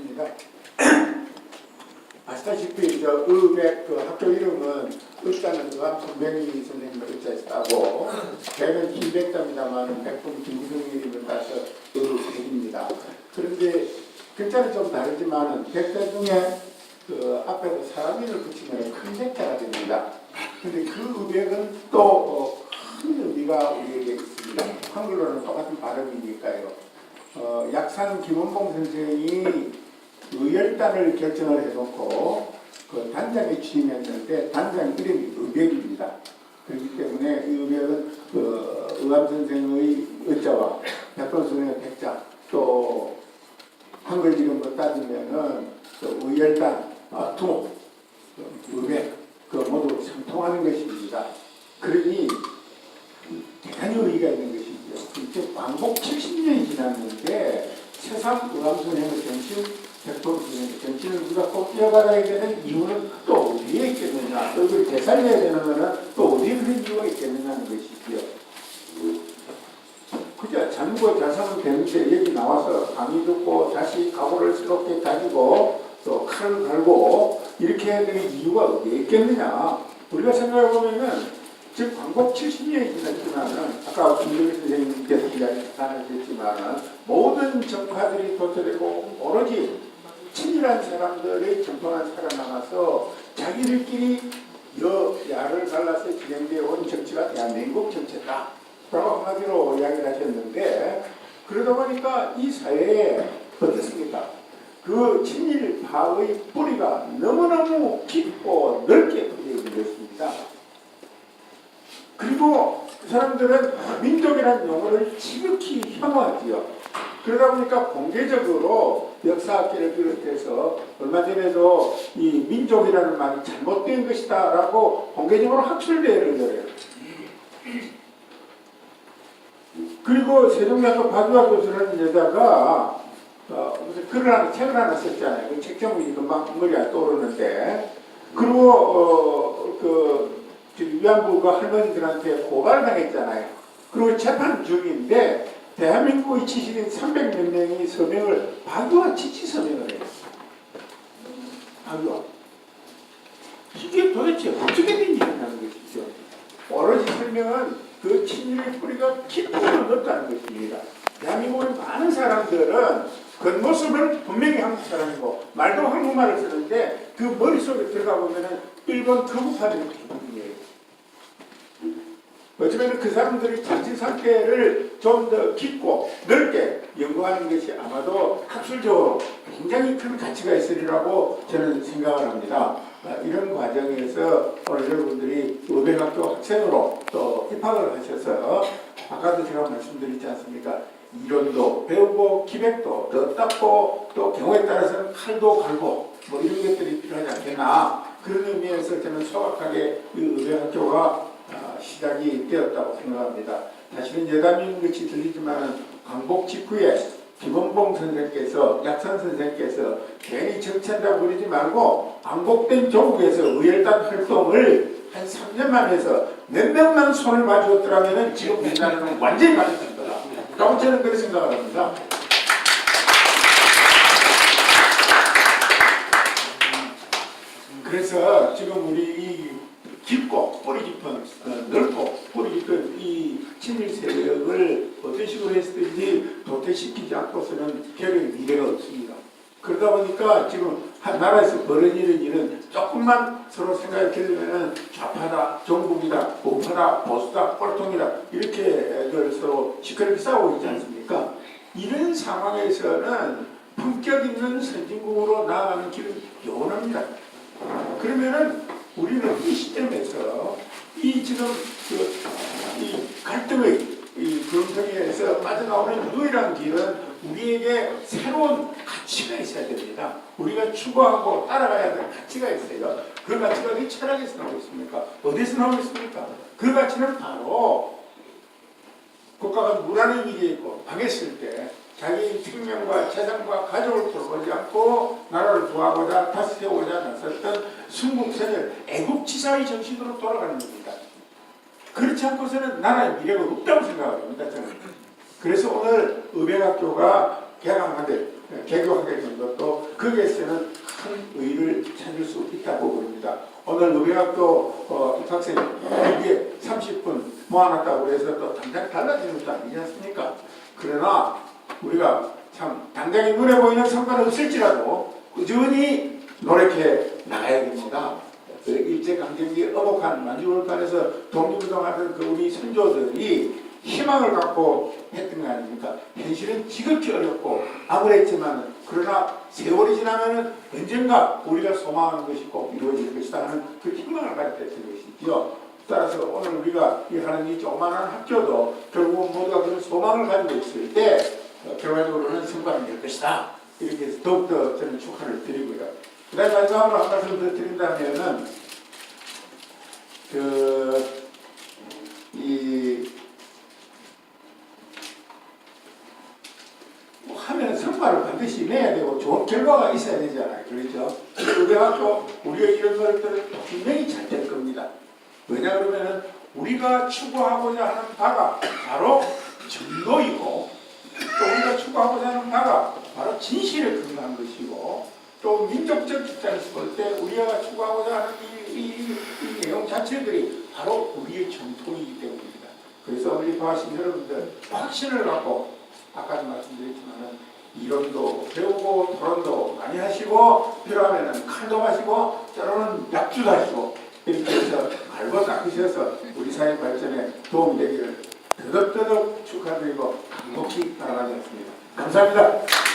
반갑습니다. 아시다시피 저 의백 그 학교 이름은 의자는 의암 선명희 선생님 의자에서 따고 백은 김백자입니다만 백분 김기성의 이름을 따서 의백입니다. 그런데 글자는 좀 다르지만은 백자 중에 그 앞에도 사람이를 붙이면 큰 백자가 됩니다. 근데 그 의백은 또큰 의미가 우리에게 있습니다. 한글로는 똑같은 발음이니까요. 어, 약산 김원봉 선생이 의열단을 결정을 해놓고 그 단장에 취임했는데 단장 이름이 의백입니다. 그렇기 때문에 이 의백은 그 의암 선생의 의자와 백번 선생의 백자 또 한글 이름으로 따지면은 그 의열단 아, 투 의백 그 모두 상통하는 것입니다. 그러니 대단히 의의가 있는 것이죠. 이제 광복 70년이 지났는데 세상 의암 선생의 정신, 백범선생의 정신을 우리가 꼭 이어가야 되는 이유는 또 어디에 있겠느냐, 또 이걸 되살려야 되는 것은 또 어디에 그런 이유가 있겠느냐는 것이지요. 그저 잘 사면 되는데 여기 나와서 강의 듣고 다시 각오를 새롭게 다지고 또 칼을 갈고 이렇게 해야 되는 이유가 어디에 있겠느냐. 우리가 생각해 보면은 지금 광복 70년이 지났지만은 아까 김정일 선생님께서 이야기하셨지만은 모든 정파들이 도태되고 오로지 친일한 사람들의 정통한 살아남아서 자기들끼리 여 야를 갈라서 진행되어 온 정치가 대한민국 정치다. 라고 한마디로 이야기를 하셨는데 그러다 보니까 이 사회에 어떻습니까? 그 친일파의 뿌리가 너무너무 깊고 넓게 있는 것입니다. 그리고 그 사람들은 민족이라는 용어를 지극히 혐오하지요. 그러다 보니까 공개적으로 역사학계를 비롯해서 얼마 전에도 이 민족이라는 말이 잘못된 것이다 라고 공개적으로 학술대회를 열어요. 그리고 세종대학교 박유학 교수라는 여자가 어, 무슨 글을 하나 책을 하나 썼잖아요. 그 책 제목이 금방 머리에 떠오르는데 그리고 어, 그 지금 위안부 가 할머니들한테 고발을 당했잖아요. 그리고 재판 중인데 대한민국의 지식인 300몇 명이 서명을 박유화 지치 서명을 해요. 박유화. 이게 도대체 어떻게 된 일이냐는 것이죠. 오로지 설명은 그 친일의 뿌리가 깊고 넓다는 것입니다. 대한민국의 많은 사람들은 겉모습은 분명히 한국 사람이고 말도 한국말을 쓰는데 그 머릿속에 들어가 보면은 일본 터국파들이 대부분이에요. 어쩌면 그 사람들이 자신 상태를 좀 더 깊고 넓게 연구하는 것이 아마도 학술적으로 굉장히 큰 가치가 있으리라고 저는 생각을 합니다. 아, 이런 과정에서 오늘 여러분들이 의백학교 학생으로 또 입학을 하셔서 아까도 제가 말씀드렸지 않습니까? 이론도 배우고 기백도 더 닦고 또 경우에 따라서는 칼도 갈고 뭐 이런 것들이 필요하지 않겠나 그런 의미에서 저는 소박하게 아, 시작이 되었다고 생각합니다. 사실은 여담인 것이 들리지만 광복 직후에 김원봉 선생께서 약산 선생께서 괜히 정치한다고 그러지 말고 광복된 조국에서 의열단 활동을 한 3년만 해서 몇 명만 손을 봐주었더라면 지금 우리나라는 완전히 바뀌었을 거다. 라고 저는 그렇게 생각을 합니다. 그래서 지금 우리 이 깊고 뿌리 깊은 어, 넓고 뿌리 깊은 이 친일 세력을 어떤 식으로 했든지 도태시키지 않고서는 결의 미래가 없습니다. 그러다 보니까 지금 한 나라에서 벌어지는 일은 조금만 서로 생각이 들으면은 좌파다, 정북이다, 우파다, 보수다, 꼴통이다 이렇게 서로 시끄럽게 싸우고 있지 않습니까? 이런 상황에서는 품격 있는 선진국으로 나아가는 길은 요원합니다. 그러면은 우리는 이 시점에서 이 지금 그 이 갈등의 이 구름텅이에서 빠져나오는 유일한 길은 우리에게 새로운 가치가 있어야 됩니다. 우리가 추구하고 따라가야 될 가치가 있어요. 그 가치가 어디 철학에서 나오고 있습니까? 어디서 나오고 있습니까? 그 가치는 바로 국가가 무란한 일이 있고 방했을 때 자기 생명과 재산과 가족을 돌보지 않고 나라를 구하고자 다스려오자 나섰던 순국선을 애국지사의 정신으로 돌아가는 겁니다. 그렇지 않고서는 나라의 미래가 없다고 생각합니다. 저는. 그래서 오늘 의백학교가 개강하게 개교하게 된 것도 거기에서는 큰 의의를 찾을 수 있다고 봅니다. 오늘 의대학교 어, 입학생 이게 30분 모아놨다고 해서 또 당장 달라지는 것도 아니지 않습니까? 그러나 우리가 참 당장에 눈에 보이는 성과는 없을지라도 꾸준히 노력해 나가야 됩니다. 그 일제강점기 어목한 만주월간에서 독립운동하던 그 우리 선조들이 희망을 갖고 했던 거 아닙니까? 현실은 지극히 어렵고 암울했지만 그러나 세월이 지나면은 언젠가 우리가 소망하는 것이 꼭 이루어질 것이다 하는 그 희망을 가졌던 것이죠. 따라서 오늘 우리가 이 하는 이 조그마한 학교도 결국은 모두가 그런 소망을 가지고 있을 때 어, 결과적으로는 성과를 낼 것이다. 이렇게 해서 더욱더 저는 축하를 드리고요. 그 다음에 마지막으로 한 말씀 더 드린다면은 그, 이, 뭐 하면 성과를 반드시 내야 되고 좋은 결과가 있어야 되잖아요. 그렇죠? 그래갖고 우리가 이런 것들을 분명히 잘 될 겁니다. 왜냐 그러면은 우리가 추구하고자 하는 바가 바로 정도이고 또 우리가 추구하고자 하는 바가 바로 진실에 근거한 것이고 또 민족적 입장에서 볼 때 우리가 추구하고자 하는 이, 이, 이, 이 내용 자체들이 바로 우리의 정통이기 때문입니다. 그래서 우리 도하신 여러분들 확신을 갖고 아까도 말씀드렸지만은 이론도 배우고 토론도 많이 하시고 필요하면은 칼도 하시고 때로는 약주도 하시고 이렇게 해서 알고 닦으셔서 우리 사회 발전에 도움이 되기를 더덕더덕 축하드리고 간곡히 바라겠습니다. 감사합니다.